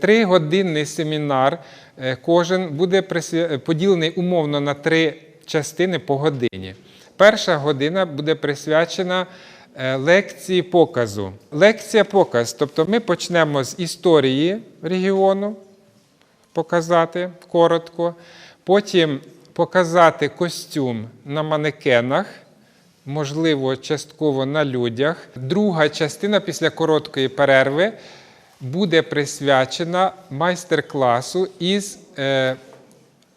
Тригодинний семінар. е, Кожен буде поділений умовно на три частини по годині. Перша година буде присвячена е, лекції показу. Лекція показ. Тобто ми почнемо з історії регіону, показати коротко. Потім показати костюм на манекенах, можливо, частково на людях. Друга частина після короткої перерви буде присвячена майстер-класу із е,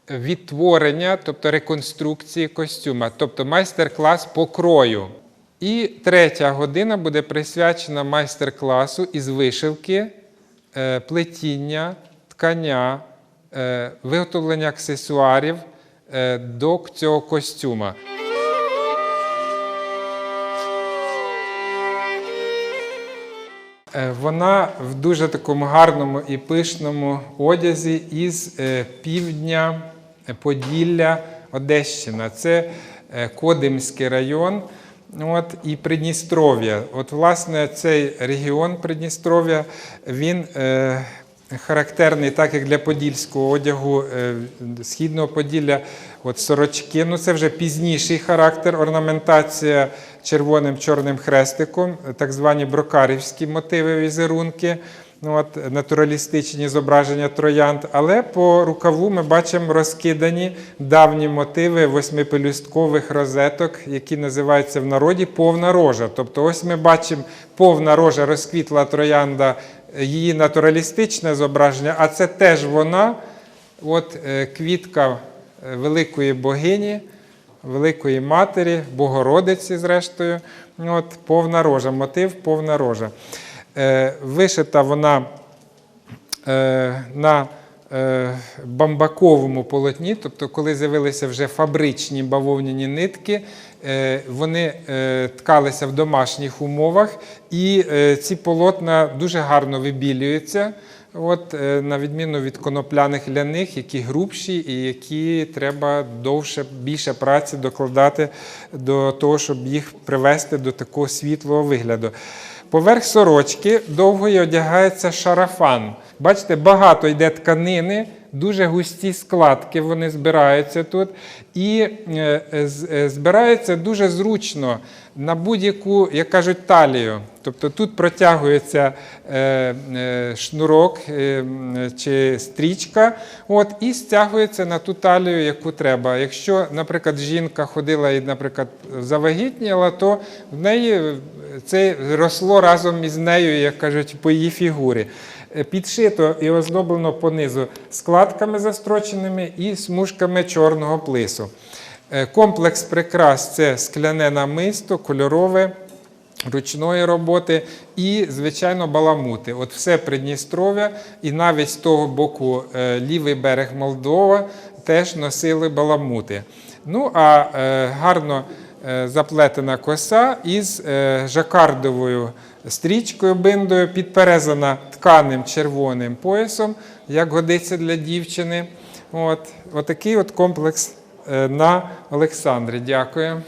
відтворення, тобто реконструкції костюма, тобто майстер-клас по крою. І третя година буде присвячена майстер-класу із вишивки, е, плетіння, ткання, е, виготовлення аксесуарів до цього костюма. Вона в дуже такому гарному і пишному одязі із е, півдня е, Поділля, Одещина. Це е, Кодимський район. От, і Придністров'я. От, власне, цей регіон Придністров'я, він е, характерний, так як для подільського одягу е, східного Поділля, от сорочки. Ну, це вже пізніший характер, орнаментація червоним чорним хрестиком, так звані брокарівські мотиви візерунки. Ну, от, натуралістичні зображення троянд, але по рукаву ми бачимо розкидані давні мотиви восьмипелюсткових розеток, які називаються в народі повна рожа. Тобто, ось ми бачимо повна рожа розквітла троянда, її натуралістичне зображення, а це теж вона, от е, квітка е, великої богині. Великої Матері, Богородиці, зрештою, от, повна рожа, мотив повна рожа. Е, вишита вона е, на бамбаковому полотні, тобто, коли з'явилися вже фабричні бавовняні нитки, е, вони е, ткалися в домашніх умовах, і е, ці полотна дуже гарно вибілюються. От, е, на відміну від конопляних ляних, які грубші і які треба довше, більше праці докладати до того, щоб їх привести до такого світлого вигляду. Поверх сорочки довгої одягається шарафан. Бачите, багато йде тканини, дуже густі складки вони збираються тут. І е, е, збираються дуже зручно на будь-яку, як кажуть, талію. Тобто тут протягується е, шнурок чи стрічка, от, і стягується на ту талію, яку треба. Якщо, наприклад, жінка ходила і, наприклад, завагітніла, то в неї це росло разом із нею, як кажуть, по її фігурі. Е, Підшито і оздоблено понизу складками застроченими і смужками чорного плису. Е, Комплекс прикрас це скляне намисто, кольорове, ручної роботи і, звичайно, баламути. От все Придністров'я, і навіть з того боку е, лівий берег Молдова теж носили баламути. Ну а гарно заплетена коса із е, жакардовою стрічкою биндою, підперезана тканим червоним поясом, як годиться для дівчини. От, отакий от комплекс е, на Олександрі. Дякую.